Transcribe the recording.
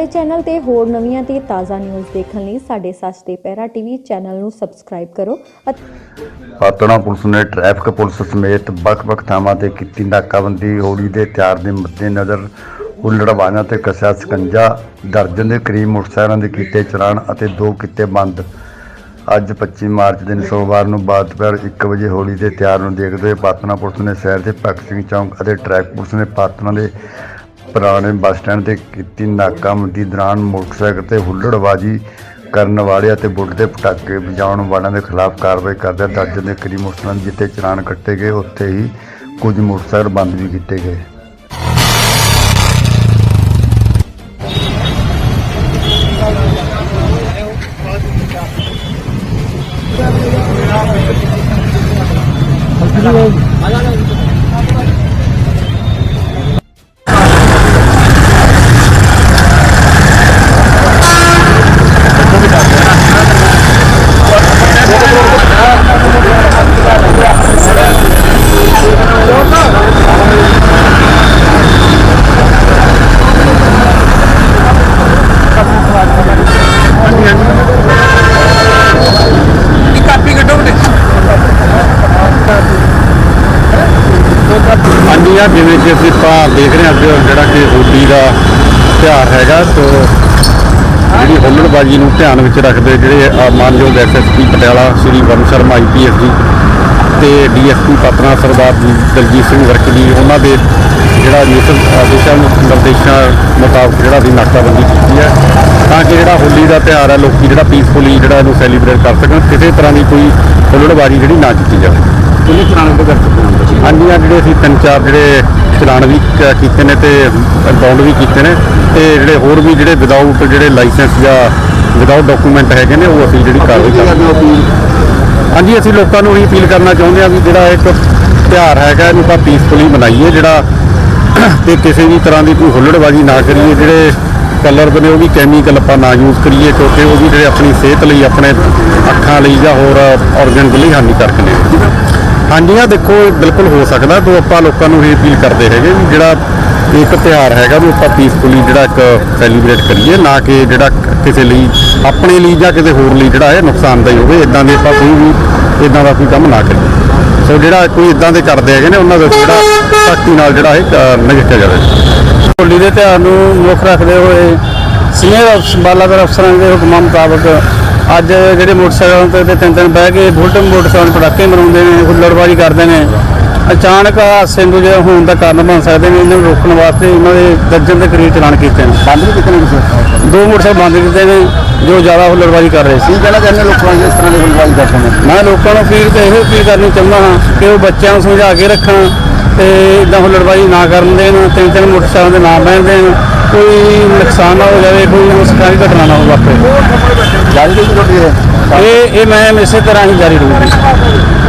ਸਾਡੇ ਚੈਨਲ ਤੇ ਹੋਰ ਨਵੀਆਂ ਤੇ ਤਾਜ਼ਾ ਨਿਊਜ਼ ਦੇਖਣ ਲਈ ਸਾਡੇ ਸੱਚ ਤੇ ਪਹਿਰਾ ਟੀਵੀ ਚੈਨਲ ਨੂੰ ਸਬਸਕ੍ਰਾਈਬ ਕਰੋ ਅਤੇ ਪੁਲਿਸ ਨੇ ਟ੍ਰੈਫਿਕ ਪੁਲਿਸ ਸਮੇਤ ਵੱਖ-ਵੱਖ ਥਾਵਾਂ ਤੇ ਕੀਤੀ ਨਾਕਾਬੰਦੀ। ਹੋਲੀ ਦੇ ਤਿਆਰ ਦੇ ਮੱਦੇਨਜ਼ਰ ਹੁੱਲੜਬਾਜ਼ਾਂ ਤੇ ਕੱਸਿਆ ਸਕੰਜਾ। ਦਰਜਨ ਦੇ ਕਰੀਬ ਮੋਟਰਸਾਈਕਲਾਂ ਦੇ ਕੀਤੇ ਚਲਾਨ ਅਤੇ ਦੋ ਕੀਤੇ ਬੰਦ। ਅੱਜ 25 ਮਾਰਚ ਦਿਨ ਸੋਮਵਾਰ ਨੂੰ ਬਾਅਦ ਦੁਪਹਿਰ 1 ਵਜੇ ਹੋਲੀ ਦੇ ਤਿਆਰ ਨੂੰ ਦੇਖਦੇ ਹੋਏ ਪਾਤਨਾ ਪੁਲਿਸ ਨੇ ਸ਼ਹਿਰ ਦੇ ਭਗਤ ਸਿੰਘ ਚੌਂਕ ਅਤੇ ਟ੍ਰੈਫਿਕ ਪੁਲਿਸ ਨੇ ਪਾਤਨਾ ਦੇ ਪੁਰਾਣੇ ਬੱਸ ਸਟੈਂਡ ਤੇ ਕੀਤੀ ਨਾਕਾਬੰਦੀ ਦੌਰਾਨ ਮੋਟਰਸਾਈਕਲ ਤੇ ਹੁੱਲੜਬਾਜ਼ੀ ਕਰਨ ਵਾਲੇ ਅਤੇ ਬੁੱਢ ਦੇ ਪਟਾਕੇ ਵਜਾਉਣ ਵਾਲਿਆਂ ਦੇ ਖਿਲਾਫ ਕਾਰਵਾਈ ਕਰਦਿਆਂ ਦਰਜਨ ਦੇ ਕਰੀਬ ਮੋਟਰਸਾਈਕਲ ਜਿੱਤੇ ਚਲਾਨ ਕੱਟੇ ਗਏ। ਉੱਥੇ ਹੀ ਕੁਝ ਮੋਟਰਸਾਈਕਲ ਬੰਦ ਵੀ ਕੀਤੇ ਗਏ। ਹਾਂਜੀ ਆ ਜਿਵੇਂ ਕਿ ਅਸੀਂ ਭਾਰ ਦੇਖ ਰਹੇ ਹਾਂ ਅੱਗੇ ਜਿਹੜਾ ਕਿ ਹੋਲੀ ਦਾ ਤਿਉਹਾਰ ਹੈਗਾ ਸੋ ਜਿਹੜੀ ਹੁੱਲੜਬਾਜੀ ਨੂੰ ਧਿਆਨ ਵਿੱਚ ਰੱਖਦੇ ਜਿਹੜੇ ਅ, ਮਾਨਯੋਗ ਐਸਐਸਪੀ ਪਟਿਆਲਾ ਸ਼੍ਰੀ ਵਰਨ ਸ਼ਰਮਾ ਆਈਪੀਐਸ ਜੀ ਤੇ ਡੀਐਸਪੀ ਪਤਨਾ ਸਰਦਾਰ ਜੀ ਦਲਜੀਤ ਸਿੰਘ ਵਰਕ ਜੀ ਉਹਨਾਂ ਦੇ ਜਿਹੜਾ ਨਿਯਤ ਆਦੇਸ਼ਾਂ ਨਿਰਦੇਸ਼ਾਂ ਮੁਤਾਬਕ ਜਿਹੜਾ ਦੀ ਨਾਕਾਬੰਦੀ ਕੀਤੀ ਹੈ ਤਾਂ ਕਿ ਜਿਹੜਾ ਹੋਲੀ ਦਾ ਤਿਉਹਾਰ ਹੈ ਲੋਕੀ ਜਿਹੜਾ ਪੀਸਫੁਲੀ ਜਿਹੜਾ ਇਹਨੂੰ ਸੈਲੀਬ੍ਰੇਟ ਕਰ ਸਕਣ ਕਿਸੇ ਤਰ੍ਹਾਂ ਦੀ ਕੋਈ ਹੁੱਲੜਬਾਜੀ ਜਿਹੜੀ ਨਾ ਕੀਤੀ ਜਾਵੇ। ਕਿੰਨੇ ਚਲਾਨ ਦੇ ਹਾਂਜੀ ਆ ਜਿਹੜੇ ਅਸੀਂ ਤਿੰਨ ਚਾਰ ਜਿਹੜੇ ਚਲਾਨ ਵੀ ਕ- ਕੀਤੇ ਨੇ ਤੇ ਬਾਉਂਡ ਵੀ ਕੀਤੇ ਨੇ ਤੇ ਜਿਹੜੇ ਹੋਰ ਵੀ ਜਿਹੜੇ ਵਿਦਆਊਟ ਜਿਹੜੇ ਲਾਇਸੈਂਸ ਜਾਂ ਵਿਦਆਊਟ ਡਾਕੂਮੈਂਟ ਹੈਗੇ ਨੇ ਉਹ ਅਸੀਂ ਜਿਹੜੀ ਕਾਰਵਾਈ ਕਰਾਂਗੇ। ਹਾਂਜੀ ਅਸੀਂ ਲੋਕਾਂ ਨੂੰ ਇਹ ਅਪੀਲ ਕਰਨਾ ਚਾਹੁੰਦੇ ਹਾਂ ਵੀ ਜਿਹੜਾ ਇੱਕ ਤਿਉਹਾਰ ਹੈਗਾ ਇਹਨੂੰ ਆਪਾਂ ਪੀਸਫੁਲੀ ਮਨਾਈਏ ਜਿਹੜਾ ਤੇ ਕਿਸੇ ਵੀ ਤਰ੍ਹਾਂ ਦੀ ਕੋਈ ਹੁੱਲੜਬਾਜ਼ੀ ਨਾ ਕਰੀਏ ਜਿਹੜੇ ਕਲਰ ਨੇ ਉਹ ਵੀ ਕੈਮੀਕਲ ਆਪਾਂ ਨਾ ਯੂਜ਼ ਕਰੀਏ ਕਿਉਂਕਿ ਉਹ ਵੀ ਜਿਹੜੇ ਆਪਣੀ ਸਿਹਤ ਲਈ ਆਪਣੇ ਅੱਖਾਂ ਲਈ ਜਾਂ ਹੋਰ ਆਰਗਨ ਲਈ ਹਾਨੀਕਾਰਕ ਨੇ। ਹਾਂਜੀ ਆ ਦੇਖੋ ਬਿਲਕੁਲ ਹੋ ਸਕਦਾ ਤੋਂ ਆਪਾਂ ਲੋਕਾਂ ਨੂੰ ਇਹ ਅਪੀਲ ਕਰਦੇ ਹੈਗੇ ਵੀ ਜਿਹੜਾ ਇੱਕ ਤਿਉਹਾਰ ਹੈਗਾ, ਵੀ ਆਪਾਂ ਪੀਸਫੁਲੀ ਜਿਹੜਾ ਇੱਕ ਸੈਲੀਬ੍ਰੇਟ ਕਰੀਏ, ਨਾ ਕਿ ਜਿਹੜਾ ਕਿਸੇ ਲਈ, ਆਪਣੇ ਲਈ ਜਾਂ ਕਿਸੇ ਹੋਰ ਲਈ ਜਿਹੜਾ ਹੈ ਨੁਕਸਾਨਦਾਈ ਹੋਵੇ ਇਦਾਂ ਦੇ ਆਪਾਂ ਕੋਈ ਵੀ ਇਦਾਂ ਦਾ ਕੋਈ ਕੰਮ ਨਾ ਕਰੀਏ। ਸੋ ਜਿਹੜਾ ਕੋਈ ਇਦਾਂ ਦੇ ਕਰਦੇ ਹੈਗੇ ਨੇ, ਉਹਨਾਂ ਦਾ ਜਿਹੜਾ ਸਖਤੀ ਨਾਲ ਜਿਹੜਾ ਇਹ ਨਜਿੱਠਿਆ ਜਾਵੇ। ਹੋਲੀ ਦੇ ਤਿਉਹਾਰ ਨੂੰ ਮੁੱਖ ਰੱਖਦੇ ਹੋਏ ਸੀਨੀਅਰ ਅਫਸਰ ਬਾਲਾਦਰ ਅਫਸਰਾਂ ਦੇ ਹੁਕਮਾਂ ਮੁਤਾਬਕ ਅੱਜ ਜਿਹੜੇ ਮੋਟਰਸਾਈਕਲਾਂ ਤੇ ਤਿੰਨ ਤਿੰਨ ਬਹਿ ਕੇ ਬੁਲਟ ਮੋਟਰਸਾਈਕਲ ਪਟਾਕੇ ਮਰਾਉਂਦੇ ਨੇ ਹੁੱਲੜਬਾਜ਼ੀ ਕਰਦੇ ਨੇ ਅਚਾਨਕ ਹਾਦਸੇ ਨੂੰ ਜਿਹੜਾ ਹੋਣ ਦਾ ਕਾਰਨ ਬਣ ਸਕਦੇ ਨੇ ਇਹਨਾਂ ਨੂੰ ਰੋਕਣ ਵਾਸਤੇ ਇਹਨਾਂ ਦੇ ਦਰਜਨ ਦੇ ਕਰੀਬ ਚਲਾਨ ਕੀਤੇ ਨੇ। ਬੰਦ ਵੀ ਕੀਤੇ ਨੇ ਦੋ ਮੋਟਰਸਾਈਕਲ ਬੰਦ ਕੀਤੇ ਨੇ ਜੋ ਜ਼ਿਆਦਾ ਹੁੱਲੜਬਾਜ਼ੀ ਕਰ ਰਹੇ ਸੀ। ਕਹਿਣਾ ਚਾਹੁੰਦੇ ਲੋਕਾਂ ਨੂੰ ਇਸ ਤਰ੍ਹਾਂ ਦੀ ਹੁੱਲੜਬਾਜ਼ੀ ਕਰਦੇ ਨੇ। ਮੈਂ ਲੋਕਾਂ ਨੂੰ ਅਪੀਲ ਤੇ ਇਹੋ ਅਪੀਲ ਕਰਨੀ ਚਾਹੁੰਦਾ ਹਾਂ ਕਿ ਉਹ ਬੱਚਿਆਂ ਨੂੰ ਸਮਝਾ ਕੇ ਰੱਖਣ ਤੇ ਇਦਾਂ ਹੁੱਲੜਬਾਜ਼ੀ ਨਾ ਕਰਨ ਦੇਣ ਤਿੰਨ ਤਿੰਨ ਮੋਟਰਸਾਈਕਲਾਂ ਦੇ ਨਾ ਬਹਿਣ ਦੇਣ ਕੋਈ ਨੁਕਸਾਨ ਨਾ ਹੋ ਜਾਵੇ ਕੋਈ ਉਸ ਤਰ੍ਹਾਂ ਦੀ ਘਟਨਾ ਨਾ ਹੋ ਵਾਪਰੇ। ਜਾਰੀ ਰਹੀ ਇਹ ਇਹ ਮੈਂ ਇਸੇ ਤਰ੍ਹਾਂ ਹੀ ਜਾਰੀ ਰਹੂਗੀ।